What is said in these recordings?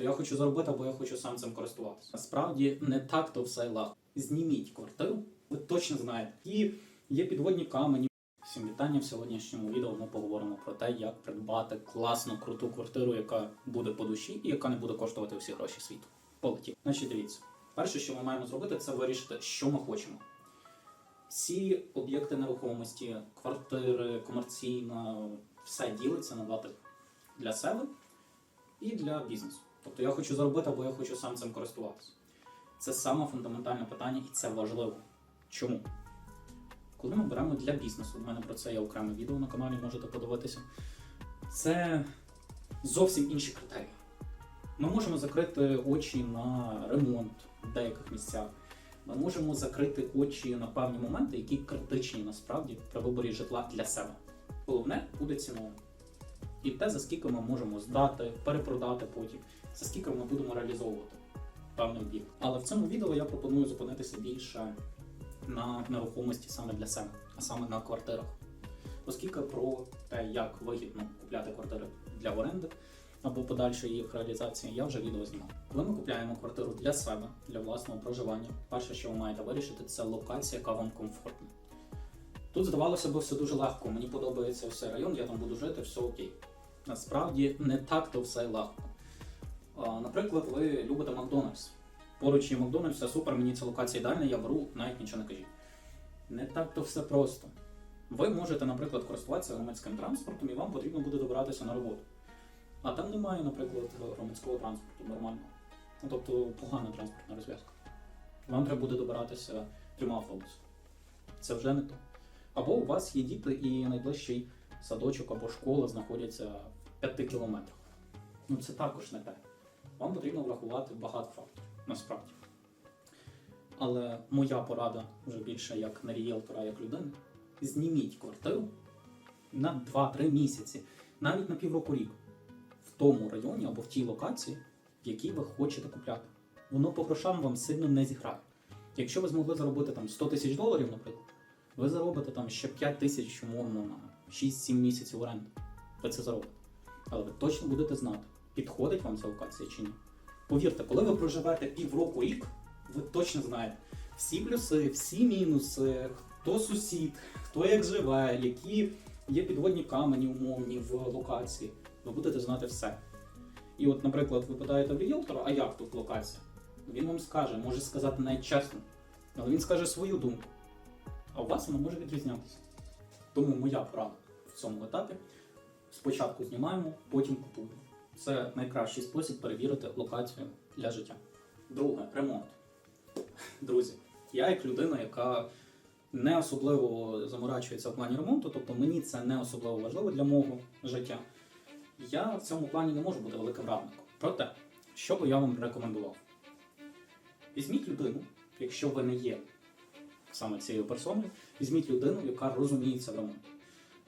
То я хочу заробити, або я хочу сам цим користуватися. Насправді не так то все легко. Зніміть квартиру, ви точно знаєте. І є підводні камені. Всім вітання в сьогоднішньому відео. Ми поговоримо про те, як придбати класну круту квартиру, яка буде по душі і яка не буде коштувати всі гроші світу. Полетів. Значить, дивіться, перше, що ми маємо зробити, це вирішити, що ми хочемо. Всі об'єкти нерухомості, квартири, комерційна, все ділиться на два типи: для себе і для бізнесу. Тобто я хочу заробити, або я хочу сам цим користуватися. Це саме фундаментальне питання, і це важливо. Чому? Коли ми беремо для бізнесу, у мене про це є окреме відео на каналі, можете подивитися. Це зовсім інші критерії. Ми можемо закрити очі на ремонт в деяких місцях. Ми можемо закрити очі на певні моменти, які критичні насправді при виборі житла для себе. Головне буде ціною. І те, за скільки ми можемо здати, перепродати потім, за скільки ми будемо реалізовувати певний об'єкт. Але в цьому відео я пропоную зупинитися більше на нерухомості саме для себе, а саме на квартирах. Оскільки про те, як вигідно купляти квартири для оренди або подальшої їх реалізації, я вже відео знімав. Коли ми купляємо квартиру для себе, для власного проживання, перше, що ви маєте вирішити, це локація, яка вам комфортна. Тут здавалося б все дуже легко. Мені подобається все район, я там буду жити, все окей. Насправді не так то все легко. Наприклад, ви любите Макдональдс. Поруч є Макдональдс, супер, мені ця локація ідеальна, я беру, навіть нічого не кажіть. Не так то все просто. Ви можете, наприклад, користуватися громадським транспортом і вам потрібно буде добиратися на роботу. А там немає, наприклад, громадського транспорту нормального. Ну, тобто погана транспортна розв'язка. Вам треба буде добиратися трьома автобусами. Це вже не то. Або у вас є діти і найближчий садочок або школа знаходяться в 5 кілометрах. Ну це також не те. Вам потрібно врахувати багато факторів, насправді. Але моя порада вже більше як на рієлтора, як людини. Зніміть квартиру на 2-3 місяці, навіть на півроку рік, в тому районі або в тій локації, в якій ви хочете купляти. Воно по грошам вам сильно не зіграє. Якщо ви змогли заробити там 100 тисяч доларів, наприклад, ви заробите там ще 5 тисяч умовно на 6-7 місяців оренди. Ви це заробите. Але ви точно будете знати, підходить вам ця локація чи ні. Повірте, коли ви проживете півроку рік, ви точно знаєте всі плюси, всі мінуси, хто сусід, хто як живе, які є підводні камені умовні в локації. Ви будете знати все. І от, наприклад, ви питаєте в ріелтора, а як тут локація? Він вам скаже, може сказати навіть чесно, але він скаже свою думку. А у вас вона може відрізнятися. Тому моя порада в цьому етапі спочатку знімаємо, потім купуємо. Це найкращий спосіб перевірити локацію для життя. Друге ремонт. Друзі, я як людина, яка не особливо заморачується в плані ремонту, тобто мені це не особливо важливо для мого життя. Я в цьому плані не можу бути великим радником. Проте, що би я вам рекомендував? Візьміть людину, якщо ви не є саме цією персоною, візьміть людину, яка розуміється в ремонті.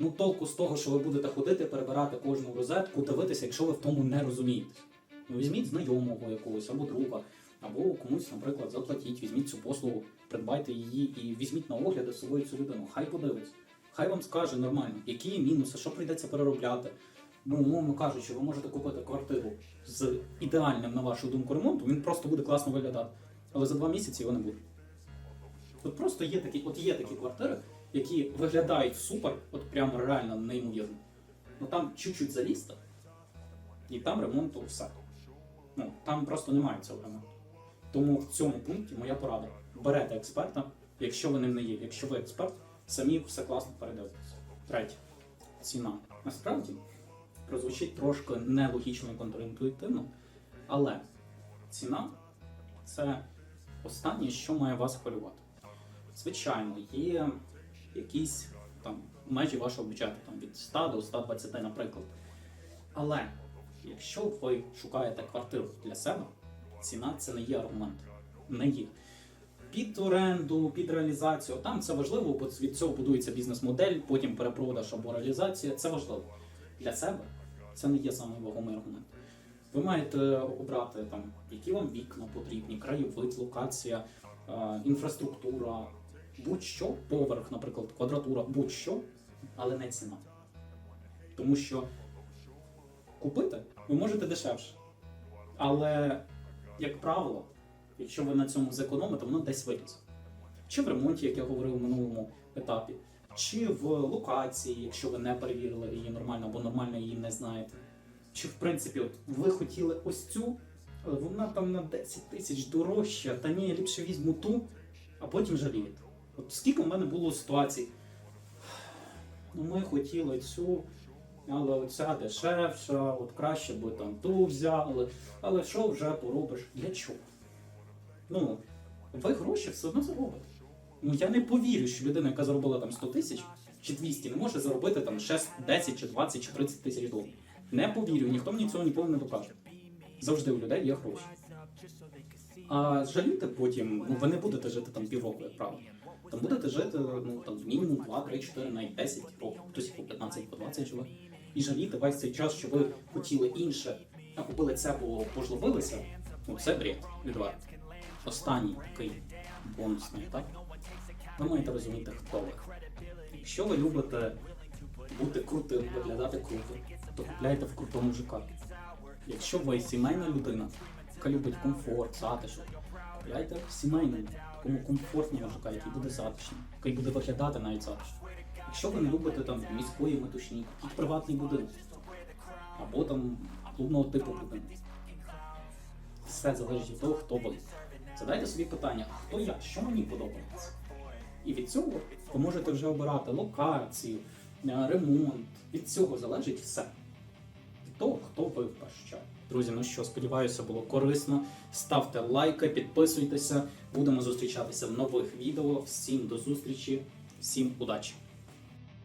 Ну, толку з того, що ви будете ходити, перебирати кожну розетку, дивитися, якщо ви в тому не розумієтесь. Ну, візьміть знайомого якогось або друга, або комусь, наприклад, заплатіть, візьміть цю послугу, придбайте її і візьміть на огляд з собою цю людину. Хай подивиться. Хай вам скаже нормально, які є мінуси, що прийдеться переробляти. Ну, умовно кажучи, ви можете купити квартиру з ідеальним, на вашу думку, ремонтом, він просто буде класно виглядати. Але за два місяці його не буде. От просто є такі, от є такі квартири, які виглядають супер, от прямо реально неймовірно. Ну там чуть-чуть залізти, і там ремонту все. Ну, там просто немає цього ремонту. Тому в цьому пункті моя порада. Берете експерта, якщо ви ним не є. Якщо ви експерт, самі все класно передивитесь. Третє. Ціна. Насправді прозвучить трошки нелогічно і контрінтуїтивно, але ціна це останнє, що має вас хвилювати. Звичайно, є якісь там межі вашого бюджету, там від 100 до 120, наприклад. Але якщо ви шукаєте квартиру для себе, ціна це не є аргумент. Не є. Під оренду, під реалізацію, там це важливо, бо від цього будується бізнес-модель, потім перепродаж або реалізація. Це важливо. Для себе це не є вагомий аргумент. Ви маєте обрати там, які вам вікна потрібні, краєвид, локація, е, інфраструктура, будь-що, поверх, наприклад, квадратура, будь-що, але не ціна. Тому що купити ви можете дешевше. Але, як правило, якщо ви на цьому зекономите, воно десь вилізе. Чи в ремонті, як я говорив в минулому етапі, чи в локації, якщо ви не перевірили її нормально або нормально її не знаєте. Чи в принципі, от ви хотіли ось цю, але вона там на 10 тисяч дорожча, та ні, я ліпше візьму ту, а потім жалієте. От скільки в мене було ситуацій. Ну, ми хотіли цю, але оця дешевша, от краще би там ту взяли. Але що вже поробиш? Для чого? Ну, ви гроші все одно заробите. Ну я не повірю, що людина, яка заробила там 100 тисяч чи 200, не може заробити там ще 10 чи 20 чи 30 тисяч доларів. Не повірю, ніхто мені цього ніколи не докаже. Завжди у людей є гроші. А жаліти потім, ну ви не будете жити там півроку, як правило. Там будете жити ну там мінімум 2, 3, 4, навіть 10 років, хтось по 15, по 20 живе. І жаліти весь цей час, що ви хотіли інше, а купили це, бо пожлобилися. Ну це бред, відверто. Останній такий бонусний етап. Ви маєте розуміти, хто ви. Якщо ви любите бути крутим, виглядати круто, то купляйте в крутому мужика. Якщо ви сімейна людина, яка любить комфорт, затишок, купляйте в сімейному, такому комфортному мужика, який буде затишним, який буде виглядати навіть затишно. Якщо ви не любите там міської метушні, купіть приватний будинок або там клубного типу будинок. Все залежить від того, хто ви. Задайте собі питання, хто я, що мені подобається? І від цього ви можете вже обирати локацію, е, ремонт. Від цього залежить все. Того, хто ви. Друзі, ну що, сподіваюся, було корисно. Ставте лайки, підписуйтеся. Будемо зустрічатися в нових відео. Всім до зустрічі, всім удачі!